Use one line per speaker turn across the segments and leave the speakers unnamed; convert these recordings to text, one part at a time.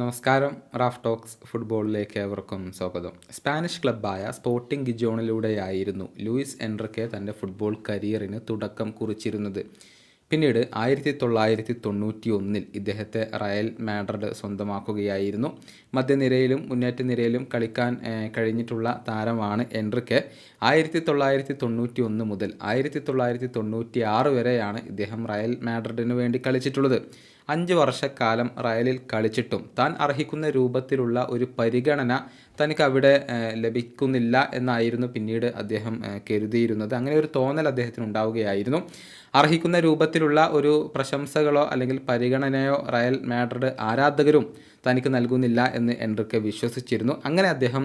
നമസ്കാരം Raf talks ഫുട്ബോളിലേക്ക് ഏവർക്കും സ്വാഗതം. സ്പാനിഷ് ക്ലബ്ബായ സ്പോർട്ടിംഗ് ഗിജോണിലൂടെയായിരുന്നു ലൂയിസ് എൻട്രക്കെ തന്റെ ഫുട്ബോൾ കരിയറിന് തുടക്കം കുറിച്ചിരുന്നത്. പിന്നീട് ആയിരത്തി തൊള്ളായിരത്തി തൊണ്ണൂറ്റി ഒന്നിൽ ഇദ്ദേഹത്തെ റയൽ മാഡ്രിഡ് സ്വന്തമാക്കുകയായിരുന്നു. മധ്യനിരയിലും മുന്നേറ്റ നിരയിലും കളിക്കാൻ കഴിഞ്ഞിട്ടുള്ള താരമാണ് എൻട്രിക്കെ ആയിരത്തി തൊള്ളായിരത്തി തൊണ്ണൂറ്റി ഒന്ന് മുതൽ ആയിരത്തി തൊള്ളായിരത്തി തൊണ്ണൂറ്റി ആറ് വരെയാണ് ഇദ്ദേഹം റയൽ മാഡ്രിഡിന് വേണ്ടി കളിച്ചിട്ടുള്ളത്. അഞ്ച് വർഷക്കാലം റയലിൽ കളിച്ചിട്ടും താൻ അർഹിക്കുന്ന രൂപത്തിലുള്ള ഒരു പരിഗണന തനിക്ക് അവിടെ ലഭിക്കുന്നില്ല എന്നായിരുന്നു പിന്നീട് അദ്ദേഹം കരുതിയിരുന്നത്. അങ്ങനെ ഒരു തോന്നൽ അദ്ദേഹത്തിന് ഉണ്ടാവുകയായിരുന്നു. അർഹിക്കുന്ന രൂപത്തിലുള്ള ഒരു പ്രശംസകളോ അല്ലെങ്കിൽ പരിഗണനയോ റയൽ മാഡ്രിഡ് ആരാധകരും തനിക്ക് നൽകുന്നില്ല എന്ന് എൻട്രിക്കെ വിശ്വസിച്ചിരുന്നു. അങ്ങനെ അദ്ദേഹം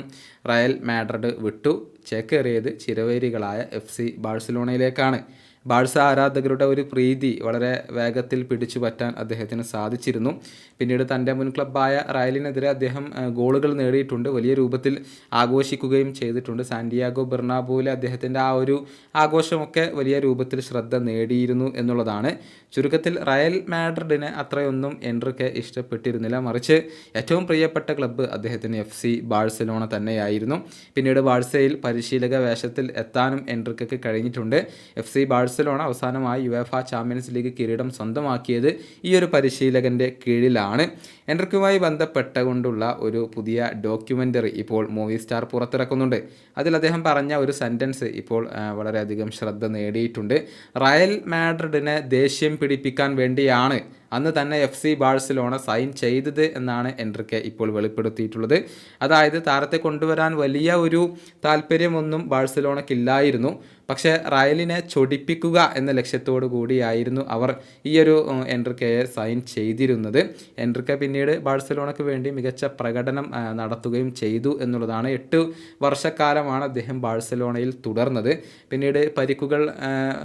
റയൽ മാഡ്രിഡ് വിട്ടു. ചേക്കേറിയത് ചിരവേരികളായ എഫ് സി ബാഴ്സലോണയിലേക്കാണ്. ബാഴ്സ ആരാധകരുടെ ഒരു പ്രീതി വളരെ വേഗത്തിൽ പിടിച്ചു പറ്റാൻ അദ്ദേഹത്തിന് സാധിച്ചിരുന്നു. പിന്നീട് തന്റെ മുൻ ക്ലബ്ബായ റയലിനെതിരെ അദ്ദേഹം ഗോളുകൾ നേടിയിട്ടുണ്ട്. വലിയ രൂപത്തിൽ ആഘോഷിക്കുകയും ചെയ്തിട്ടുണ്ട്. സാന്റിയാഗോ ബെർണാബോയിലെ അദ്ദേഹത്തിന്റെ ആ ഒരു ആഘോഷമൊക്കെ വലിയ രൂപത്തിൽ ശ്രദ്ധ നേടിയിരുന്നു എന്നുള്ളതാണ്. ചുരുക്കത്തിൽ റയൽ മാഡ്രിഡിനെ അത്രയൊന്നും എൻട്രിക്ക് ഇഷ്ടപ്പെട്ടിരുന്നില്ല. മറിച്ച് ഏറ്റവും പ്രിയപ്പെട്ട ക്ലബ്ബ് അദ്ദേഹത്തിന് എഫ് സി ബാഴ്സലോണ തന്നെയായിരുന്നു. പിന്നീട് ബാഴ്സയിൽ പരിശീലക വേഷത്തിൽ എത്താനും എൻട്രിക്കയ്ക്ക് കഴിഞ്ഞിട്ടുണ്ട്. എഫ് സി ബാഴ്സലോണ അവസാനമായി യുവേഫ ചാമ്പ്യൻസ് ലീഗ് കിരീടം സ്വന്തമാക്കിയത് ഈ ഒരു പരിശീലകന്റെ കീഴിലാണ്. എൻട്രിക്കുമായി ബന്ധപ്പെട്ടുകൊണ്ടുള്ള ഒരു പുതിയ ഡോക്യുമെന്ററി ഇപ്പോൾ മൂവി സ്റ്റാർ പുറത്തിറക്കുന്നുണ്ട്. അതിൽ അദ്ദേഹം പറഞ്ഞ ഒരു സെന്റൻസ് ഇപ്പോൾ വളരെയധികം ശ്രദ്ധ നേടിയിട്ടുണ്ട്. റയൽ മാഡ്രിഡിനെ ദേഷ്യം പിടിപ്പിക്കാൻ വേണ്ടിയാണ് അന്ന് തന്നെ എഫ് സി ബാഴ്സലോണ സൈൻ ചെയ്തത് എന്നാണ് എൻട്രിക്കെ ഇപ്പോൾ വെളിപ്പെടുത്തിയിട്ടുള്ളത്. അതായത് താരത്തെ കൊണ്ടുവരാൻ വലിയ ഒരു താല്പര്യമൊന്നും ബാഴ്സലോണയ്ക്കില്ലായിരുന്നു പക്ഷേ റയലിനെ ചൊടിപ്പിക്കുക എന്ന ലക്ഷ്യത്തോടു കൂടിയായിരുന്നു അവർ ഈയൊരു എൻട്രിക്കയെ സൈൻ ചെയ്തിരുന്നത്. എൻട്രിക്ക പിന്നീട് ബാഴ്സലോണയ്ക്ക് വേണ്ടി മികച്ച പ്രകടനം നടത്തുകയും ചെയ്തു എന്നുള്ളതാണ് എട്ട് വർഷക്കാലമാണ് അദ്ദേഹം ബാഴ്സലോണയിൽ തുടർന്നത്. പിന്നീട് പരിക്കുകൾ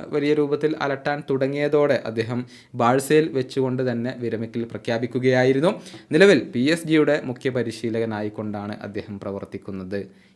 വലിയ രൂപത്തിൽ അലട്ടാൻ തുടങ്ങിയതോടെ അദ്ദേഹം ബാഴ്സയിൽ വെച്ചുകൊണ്ട് തന്നെ വിരമിക്കൽ പ്രഖ്യാപിക്കുകയായിരുന്നു. നിലവിൽ പി എസ് ജിയുടെ മുഖ്യ പരിശീലകനായിക്കൊണ്ടാണ് അദ്ദേഹം പ്രവർത്തിക്കുന്നത്.